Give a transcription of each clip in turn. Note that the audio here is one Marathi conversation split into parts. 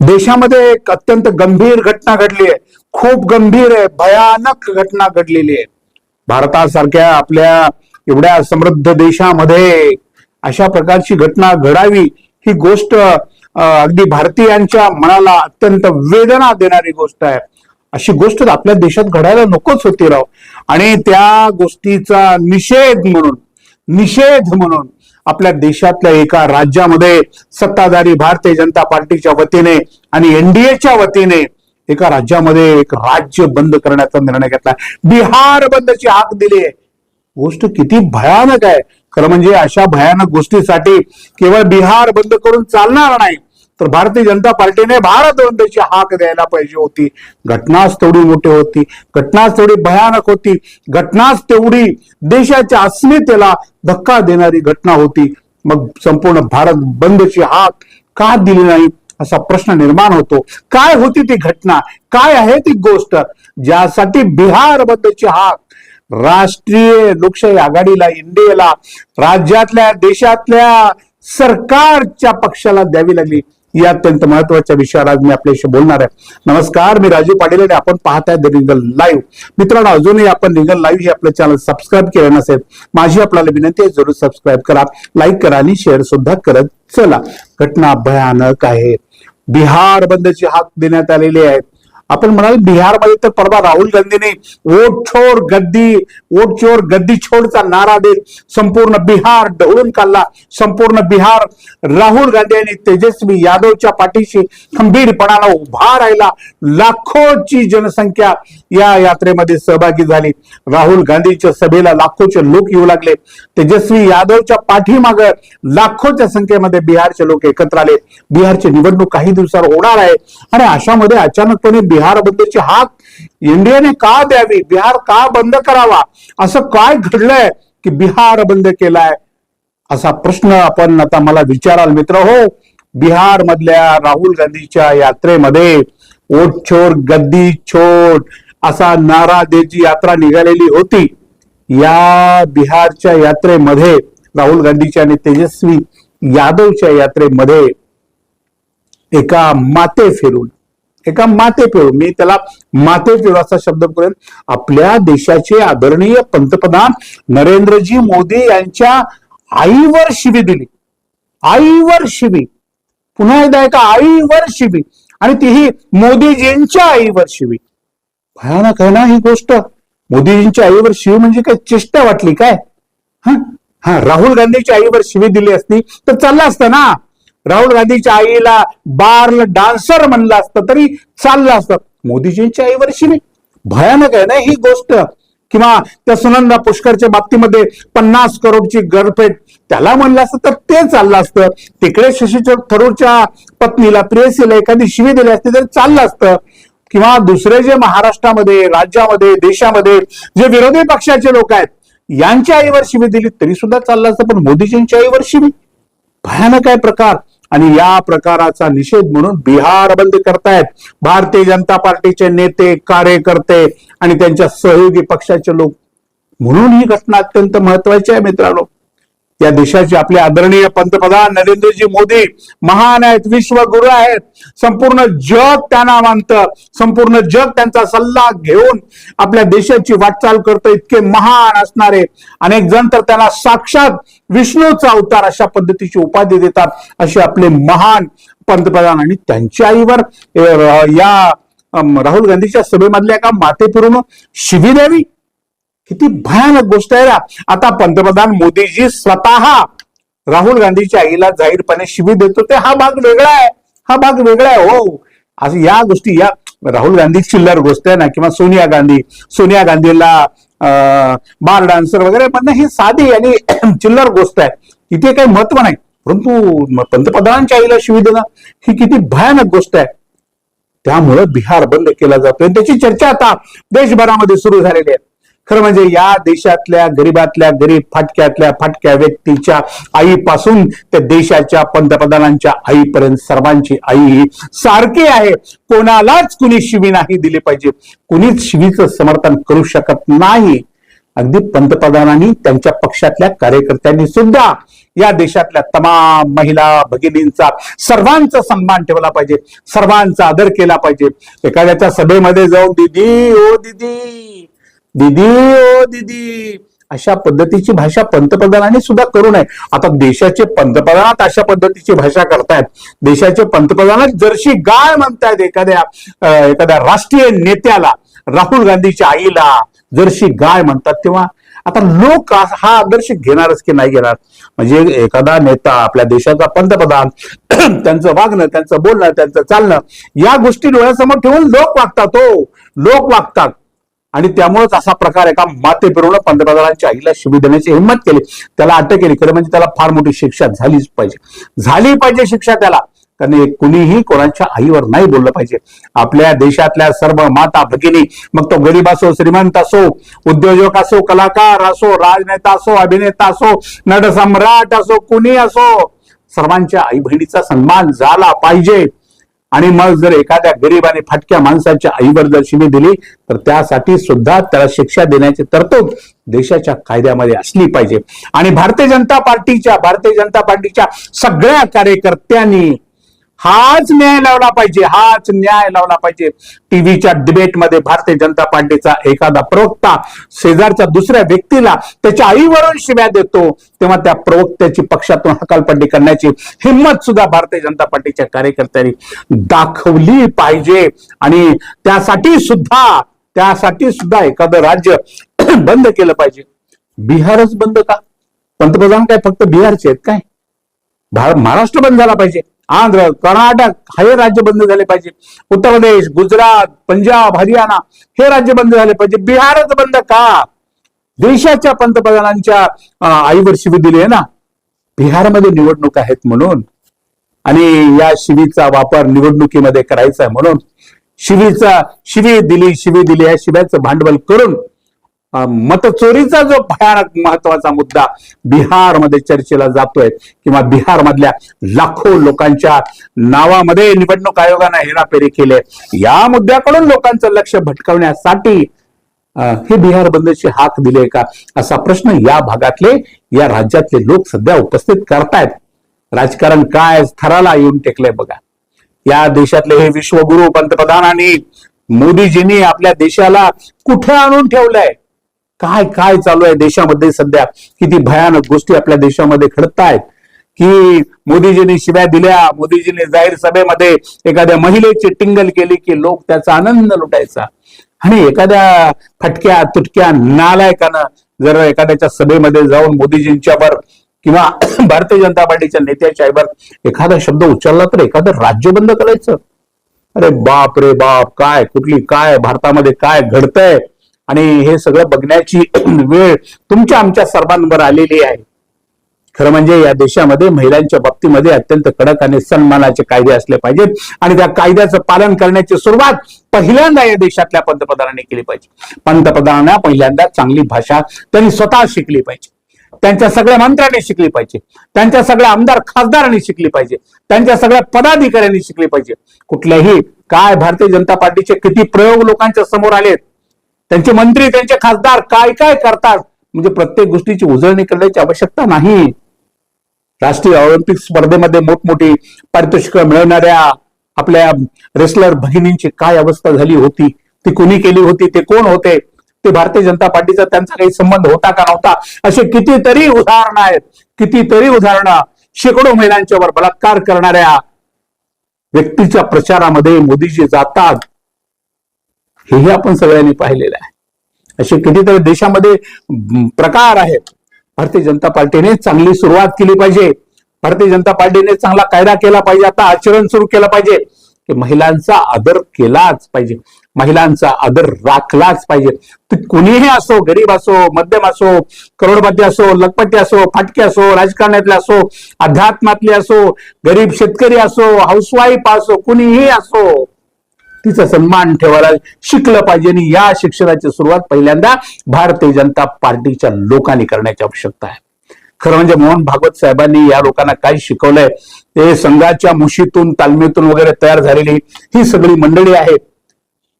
देशामध्ये एक अत्यंत गंभीर घटना घडली आहे. खूप गंभीर आहे भयानक घटना घडलेली आहे. भारतासारख्या आपल्या एवढ्या समृद्ध देशामध्ये अशा प्रकारची घटना घडावी ही गोष्ट अगदी भारतीयांच्या मनाला अत्यंत वेदना देणारी गोष्ट आहे. अशी गोष्ट आपल्या देशात घडायला नकोच होती राव. आणि त्या गोष्टीचा निषेध म्हणून निषेध म्हणून आपल्या देशातल्या एका राज्यामध्ये सत्ताधारी भारतीय जनता पार्टीच्या वतीने आणि एनडीएच्या वतीने एका राज्यामध्ये एक राज्य बंद करण्याचा निर्णय घेतला. बिहार बंदची हाक दिली आहे. गोष्ट किती भयानक आहे. खरं म्हणजे अशा भयानक गोष्टीसाठी केवळ बिहार बंद करून चालणार नाही. तर भारतीय जनता पार्टीने भारत बंदची हाक द्यायला पाहिजे होती. घटनाच तेवढी मोठी होती. घटनाच तेवढी भयानक होती. घटनाच तेवढी देशाच्या अस्मितेला धक्का देणारी घटना होती. मग संपूर्ण भारत बंदची हाक का दिली नाही असा प्रश्न निर्माण होतो. काय होती ती घटना? काय आहे ती गोष्ट? ज्यासाठी बिहार बंदची हाक राष्ट्रीय लोकशाही आघाडीला इंडियाला राज्यातल्या देशातल्या सरकारच्या पक्षाला द्यावी लागली. या अत्यंत महत्त्वाच्या विषयावर आज मी आपल्याशी बोलणार आहे. नमस्कार मी राजू पाटील आणि आपण पाहताय द रिंगल लाईव्ह मित्रांनो अजूनही आपण रिंगल लाईव्ह हे आपलं चॅनल सबस्क्राईब केलं नसेल माझी आपल्याला विनंती आहे जरूर सबस्क्राईब करा लाईक करा आणि शेअर सुद्धा करत चला. घटना भयानक आहे. बिहार बंदची हाक देण्यात आलेली आहे. आपण म्हणाल बिहारमध्ये तर परवा राहुल गांधीने वोट छोड गद्दी वोट चोर गद्दी छोडचा नारा देत संपूर्ण बिहार ढवळून काढला. संपूर्ण बिहार राहुल गांधी आणि तेजस्वी यादवच्या पाठीशी खंबीरपणानं उभा राहिला. लाखोची जनसंख्या या यात्रेमध्ये सहभागी झाली. राहुल गांधीच्या सभेला लाखोचे लोक येऊ लागले. तेजस्वी यादवच्या पाठीमाग लाखोच्या संख्येमध्ये बिहारचे लोक एकत्र आले. बिहारची निवडणूक काही दिवसावर होणार आहे. आणि अशामध्ये अचानकपणे बिहार हाक इंडियाने का द्यावी? बिहार का बंद करावा? असं काय घडलंय की बिहार बंद केलाय? असा प्रश्न आपण आता मला विचाराल मित्र हो. बिहार मधल्या राहुल गांधीच्या यात्रेमध्ये ओट छोर गद्दी छोट असा नारा देची यात्रा निघालेली होती. या बिहारच्या यात्रेमध्ये राहुल गांधीच्या आणि तेजस्वी यादवच्या यात्रेमध्ये एका माते फिरून एका माते मी त्याला मातेपिळू असा शब्द करेन आपल्या देशाचे आदरणीय पंतप्रधान नरेंद्रजी मोदी यांच्या आईवर शिवी दिली. आईवर शिवी. पुन्हा एकदा एका आईवर शिवी. आणि तीही मोदीजींच्या आईवर शिवी. भयानक आहे ना ही गोष्ट? मोदीजींच्या आईवर शिवी म्हणजे काय? चेष्टा वाटली काय? हा? हा राहुल गांधीच्या आईवर शिवी दिली असती तर चाललं असतं ना? राहुल गांधीच्या आईला बार्ल डान्सर म्हणलं असतं तरी चाललं असतं. मोदीजींच्या आईवरशी नाही भयानक आहे ना ही गोष्ट? किंवा त्या सुनंदा पुष्करच्या बाबतीमध्ये पन्नास करोडची गरफेट त्याला म्हणलं असतं तर ते चाललं असतं. तिकडे शशी थरूरच्या पत्नीला प्रेयसीला एखादी शिवी दिली असती तर चाललं असतं. किंवा दुसरे जे महाराष्ट्रामध्ये राज्यामध्ये देशामध्ये जे विरोधी पक्षाचे लोक आहेत यांच्या आईवर शिवी दिली तरी सुद्धा चाललं असतं. पण मोदीजींच्या आईवर शिवी भयानक आहे प्रकार. आणि या प्रकाराचा निषेध म्हणून बिहार बंद करतायत. भारतीय जनता पार्टीचे नेते कार्यकर्ते आणि त्यांच्या सहयोगी पक्षाचे लोक. म्हणून ही घटना अत्यंत महत्वाची आहे मित्रांनो. या देशाचे आपले आदरणीय पंतप्रधान नरेंद्रजी मोदी महान आहेत विश्वगुरु आहेत. संपूर्ण जग त्यांना मानतं. संपूर्ण जग त्यांचा सल्ला घेऊन आपल्या देशाची वाटचाल करतं. इतके महान असणारे अनेक जण तर त्यांना साक्षात विष्णूचा अवतार अशा पद्धतीची उपाधी देतात असे आपले महान पंतप्रधान आणि त्यांच्या आईवर या राहुल गांधीच्या सभेमधल्या एका माते फिरून शिवी द्यावी किती भयानक गोष्ट आहे ना. आता पंतप्रधान मोदीजी स्वतः राहुल गांधीच्या आईला जाहीरपणे शिवी देतो. ते हा भाग वेगळा आहे. हा भाग वेगळा आहे हो. असं या गोष्टी या राहुल गांधी चिल्लर गोष्ट आहे ना किंवा सोनिया गांधी सोनिया गांधीला अं, बार डान्सर वगैरे म्हणणं ही साधी आणि चिल्लर गोष्ट आहे. इथे काही महत्त्व नाही. परंतु पंतप्रधानांच्या आईला शिवी देणं ही किती भयानक गोष्ट आहे. त्यामुळे बिहार बंद केला जातोय. त्याची चर्चा आता देशभरामध्ये सुरू झालेली आहे. खरं म्हणजे या देशातल्या गरीबातल्या गरीब फाटक्यातल्या फाटक्या व्यक्तीच्या आईपासून त्या देशाच्या पंतप्रधानांच्या आईपर्यंत सर्वांची आई ही सारखी आहे. कोणालाच कुणी शिवी नाही दिली पाहिजे. कुणीच शिवीचं समर्थन करू शकत नाही. अगदी पंतप्रधानांनी त्यांच्या पक्षातल्या कार्यकर्त्यांनी सुद्धा या देशातल्या तमाम महिला भगिनींचा सर्वांचा सन्मान ठेवला पाहिजे. सर्वांचा आदर केला पाहिजे. एखाद्याच्या सभेमध्ये जाऊन दिदी ओ दिदी दिदी ओ दिदी. अशा पद्धतीची भाषा पंतप्रधानांनी सुद्धा करू नये. आता देशाचे पंतप्रधान अशा पद्धतीची भाषा करतायत. देशाचे पंतप्रधानात जरशी गाय म्हणतायत एखाद्या एखाद्या राष्ट्रीय नेत्याला राहुल गांधीच्या आईला. जरशी गाय म्हणतात तेव्हा आता लोक हा आदर्श घेणारच की नाही घेणार? म्हणजे एखादा नेता आपल्या देशाचा पंतप्रधान त्यांचं वागणं त्यांचं बोलणं त्यांचं चालणं या गोष्टी डोळ्यासमोर ठेवून लोक वागतात हो. लोक वागतात. आणि त्यामुळेच असा प्रकार एका माते फिरवणं पंतप्रधानांच्या आईला शिवी देण्याची हिंमत केली. त्याला अटक केली. खरं म्हणजे त्याला फार मोठी शिक्षा झालीच पाहिजे. झाली पाहिजे शिक्षा त्याला. कारण कुणीही कोणाच्या आईवर नाही बोललं पाहिजे. आपल्या देशातल्या सर्व माता भगिनी मग तो गरीब असो श्रीमंत असो उद्योजक असो कलाकार असो राजनेता असो अभिनेता असो नटसम्राट असो कुणी असो सर्वांच्या आई बहिणीचा सन्मान झाला पाहिजे. आणि मग जर एखाद्या गरीब आणि फाटक्या माणसाच्या आईवर जर शिवी दिली तर त्यासाठी सुद्धा त्याला शिक्षा देण्याची तरतूद देशाच्या कायद्यामध्ये असली पाहिजे. आणि भारतीय जनता पार्टीच्या भारतीय जनता पार्टीच्या सगळ्या कार्यकर्त्यांनी हाच न्याय लावला पाहिजे हाच न्याय लावला पाहिजे. टीव्हीच्या डिबेटमध्ये भारतीय जनता पार्टीचा एखादा प्रवक्ता शेजारच्या दुसऱ्या व्यक्तीला त्याच्या आईवरून शिव्या देतो तेव्हा त्या प्रवक्त्याची पक्षातून हकालपट्टी करण्याची हिंमत सुद्धा भारतीय जनता पार्टीच्या कार्यकर्त्यांनी दाखवली पाहिजे. आणि त्यासाठी सुद्धा त्यासाठी सुद्धा एखादं राज्य बंद केलं पाहिजे. बिहारच बंद का? पंतप्रधान काय फक्त बिहारचे आहेत काय? महाराष्ट्र बंद झाला पाहिजे. आंध्र कर्नाटक हे राज्य बंद झाले पाहिजे. उत्तर प्रदेश गुजरात पंजाब हरियाणा हे राज्य बंद झाले पाहिजे. बिहारच बंद का? देशाच्या पंतप्रधानांच्या आईवर शिवी दिली आहे ना? बिहारमध्ये निवडणूक आहेत म्हणून. आणि या शिवीचा वापर निवडणुकीमध्ये करायचा आहे म्हणून. शिवीचा शिवी दिली शिवी दिली या शिव्याचं भांडवल करून मतचोरीचा जो भयानक महत्त्वाचा मुद्दा बिहारमध्ये चर्चेला जातोय किंवा बिहार मधल्या लाखो लोकांच्या नावामध्ये निवडणूक आयोगानं हेराफेरी केले या मुद्द्याकडून लोकांचं लक्ष भटकवण्यासाठी हे बिहार बंदची हाक दिले का असा प्रश्न या भागातले या राज्यातले लोक सध्या उपस्थित करतायत. राजकारण काय थराला येऊन टेकलंय बघा. या देशातले हे विश्वगुरु पंतप्रधानांनी मोदीजींनी आपल्या देशाला कुठे आणून ठेवलंय? काय काय चालू आहे देशामध्ये सध्या? किती भयानक गोष्टी आपल्या देशामध्ये घडत आहेत की मोदीजींनी शिव्या दिल्या मोदीजींनी जाहीर सभेमध्ये एखाद्या महिलेची टिंगल केली की लोक त्याचा आनंद लुटायचा. आणि एखाद्या फटक्या तुटक्या नालायकानं जर एखाद्याच्या सभेमध्ये जाऊन मोदीजींच्यावर किंवा भारतीय जनता पार्टीच्या नेत्याच्या आईवर एखादा शब्द उच्चारला तर एखादं राज्य बंद करायचं. अरे बाप रे बाप काय कुठली काय भारतामध्ये काय घडतंय? आणि हे सगळं बघण्याची वेळ तुमच्या आमच्या सर्वांवर आलेली आहे. खरं म्हणजे या देशामध्ये महिलांच्या बाबतीमध्ये अत्यंत कडक आणि सन्मानाचे कायदे असले पाहिजेत आणि त्या कायद्याचं पालन करण्याची सुरुवात पहिल्यांदा या देशातल्या पंतप्रधानांनी केली पाहिजे. पंतप्रधानांना पहिल्यांदा चांगली भाषा त्यांनी स्वतः शिकली पाहिजे. त्यांच्या सगळ्या मंत्र्यांनी शिकली पाहिजे. त्यांच्या सगळ्या आमदार खासदारांनी शिकली पाहिजे. त्यांच्या सगळ्या पदाधिकाऱ्यांनी शिकली पाहिजे. कुठल्याही काय भारतीय जनता पार्टीचे किती प्रयोग लोकांच्या समोर आलेत त्यांचे मंत्री त्यांचे खासदार काय काय करतात? म्हणजे प्रत्येक गोष्टीची उजळणी करण्याची आवश्यकता नाही. राष्ट्रीय ऑलिम्पिक स्पर्धेमध्ये मोठमोठी पारितोषिक मिळवणाऱ्या आपल्या रेसलर भगिनींची काय अवस्था झाली होती? ती कोणी केली होती? ते कोण होते? ते भारतीय जनता पार्टीचा त्यांचा काही संबंध होता का नव्हता? असे कितीतरी उदाहरणं आहेत. कितीतरी उदाहरणं शेकडो महिलांच्यावर बलात्कार करणाऱ्या व्यक्तीच्या प्रचारामध्ये मोदीजी जातात. हेही आपण सगळ्यांनी पाहिलेलं आहे. असे कितीतरी देशामध्ये प्रकार आहेत. भारतीय जनता पार्टीने चांगली सुरुवात केली पाहिजे. भारतीय जनता पार्टीने चांगला कायदा केला पाहिजे. आता आचरण सुरू केलं पाहिजे. की महिलांचा आदर केलाच पाहिजे. महिलांचा आदर राखलाच पाहिजे. ते कुणीही असो गरीब असो मध्यम असो करोडपती असो लखपती असो फाटके असो राजकारणातले असो अध्यात्मातले असो गरीब शेतकरी असो हाऊसवाईफ असो कुणीही असो तिचा सन्मान ठेवायला शिकलं पाहिजे. आणि या शिक्षणाची सुरुवात पहिल्यांदा भारतीय जनता पार्टीच्या लोकांनी करण्याची आवश्यकता आहे. खरं म्हणजे मोहन भागवत साहेबांनी या लोकांना काय शिकवलंय ते संघाच्या मुशीतून तालमीतून वगैरे तयार झालेली ही सगळी मंडळी आहेत.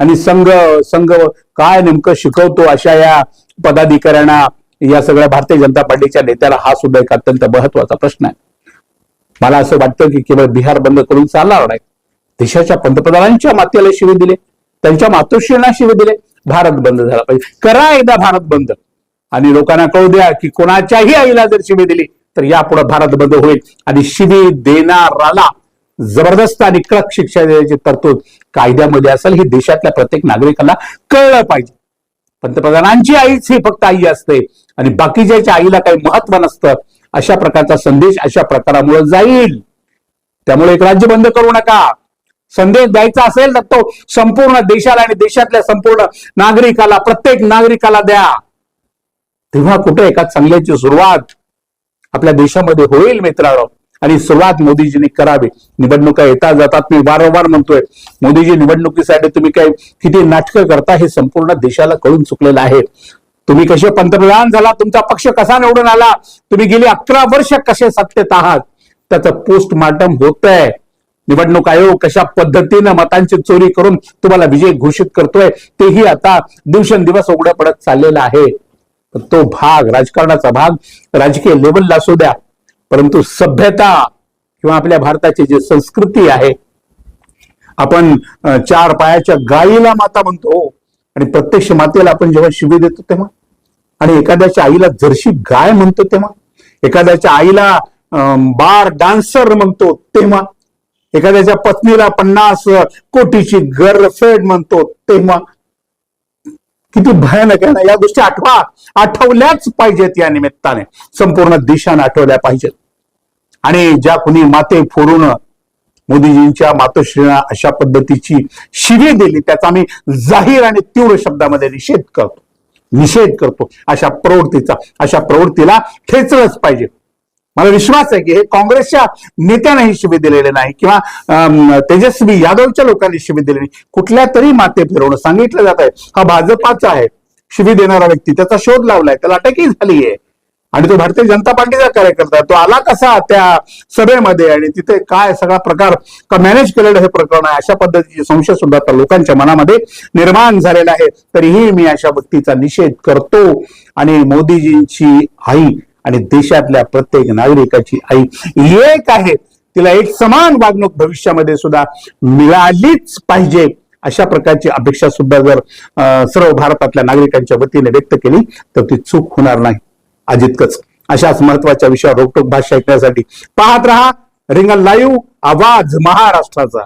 आणि संघ संघ काय नेमकं शिकवतो अशा या पदाधिकाऱ्यांना या सगळ्या भारतीय जनता पार्टीच्या नेत्याला हा सुद्धा एक अत्यंत महत्त्वाचा प्रश्न आहे. मला असं वाटतं की केवळ बिहार बंद करून चालणार नाही. देशाच्या पंतप्रधानांच्या मातेला शिवे दिले त्यांच्या मातोश्रींना शिवे दिले भारत बंद झाला पाहिजे. करा एकदा भारत बंद. आणि लोकांना कळू द्या की कोणाच्याही आईला जर शिवे दिली तर यापुढे भारत बंद होईल. आणि शिवे देणाराला जबरदस्त आणि कडक शिक्षा देण्याची तरतूद कायद्यामध्ये असेल हे देशातल्या प्रत्येक नागरिकाला कळलं पाहिजे. पंतप्रधानांची आईच ही फक्त आई असते आणि बाकीच्या आईला काही महत्त्व नसतं. अशा प्रकारचा संदेश अशा प्रकारामुळे जाईल. त्यामुळे एक राज्य बंद करू नका. संदेश द्यायचा असेल तर तो संपूर्ण देशाला आणि देशातल्या संपूर्ण नागरिकाला प्रत्येक नागरिकाला द्या. तेव्हा कुठे एका चांगल्याची सुरुवात आपल्या देशामध्ये होईल मित्रांनो. आणि सुरुवात मोदीजींनी करावी. निवडणुका येता जातात मी वारंवार म्हणतोय मोदीजी निवडणुकीसाठी तुम्ही काय किती नाटकं करता हे संपूर्ण देशाला कळून चुकलेलं आहे. तुम्ही कसे पंतप्रधान झाला तुमचा पक्ष कसा निवडून आला तुम्ही गेली अकरा वर्ष कसे सत्तेत आहात त्याचं पोस्टमार्टम होत आहे निवडणूक आयोग कशा पद्धतीनं मतांची चोरी करून तुम्हाला विजय घोषित करतोय तेही आता दिवसेंदिवस उघडं पडत चाललेलं आहे. तो भाग राजकारणाचा भाग राजकीय लेवलला असू द्या परंतु सभ्यता किंवा आपल्या भारताची जी संस्कृती आहे आपण चार पायाच्या गायीला माता म्हणतो हो. आणि प्रत्यक्ष मातेला आपण जेव्हा शिवी देतो तेव्हा. आणि एखाद्याच्या आईला जर्शी गाय म्हणतो तेव्हा. एखाद्याच्या आईला अं, बार डान्सर म्हणतो तेव्हा. एखाद्याच्या पत्नीला पन्नास कोटीची गर्लफ्रेंड म्हणतो तेव्हा किती भयानक आहे ना या गोष्टी आठवा आठवल्याच पाहिजेत या निमित्ताने. संपूर्ण देशाने आठवल्या पाहिजेत. आणि ज्या कुणी माते फोडून मोदीजींच्या मातोश्रीना अशा पद्धतीची शिवी दिली त्याचा आम्ही जाहीर आणि तीव्र शब्दामध्ये निषेध करतो. निषेध करतो. अशा प्रवृत्तीचा अशा प्रवृत्तीला ठेचलंच पाहिजे. मला विश्वास आहे की हे काँग्रेसच्या नेत्यांनाही शिबिर दिलेले नाही किंवा तेजस्वी यादवच्या लोकांनी शिबिर दिलेली नाही. कुठल्या तरी माते फिरवणं सांगितलं जात आहे. हा भाजपाचा आहे. शिबिर देणारा व्यक्ती त्याचा शोध लावलाय. त्याला अटकही झाली आहे. आणि तो भारतीय जनता पार्टीचा कार्यकर्ता तो आला कसा त्या सभेमध्ये आणि तिथे काय सगळा प्रकार का मॅनेज केलेलं हे प्रकरण आहे? अशा पद्धतीचे संशय सुद्धा लोकांच्या मनामध्ये निर्माण झालेला आहे. तरीही मी अशा व्यक्तीचा निषेध करतो. आणि मोदीजींची आई आणि देशातल्या प्रत्येक नागरिकाची आई एक आहे. तिला एक समान वागणूक भविष्यामध्ये सुद्धा मिळालीच पाहिजे. अशा प्रकारची अपेक्षा सुद्धा जर सर्व भारतातल्या नागरिकांच्या वतीने व्यक्त केली तर ती चूक होणार नाही. अजितकच. अशाच महत्त्वाच्या विषयावर रोकटोक भाषा ऐकण्यासाठी पाहत रहा. रिंगण लाईव्ह आवाज महाराष्ट्राचा.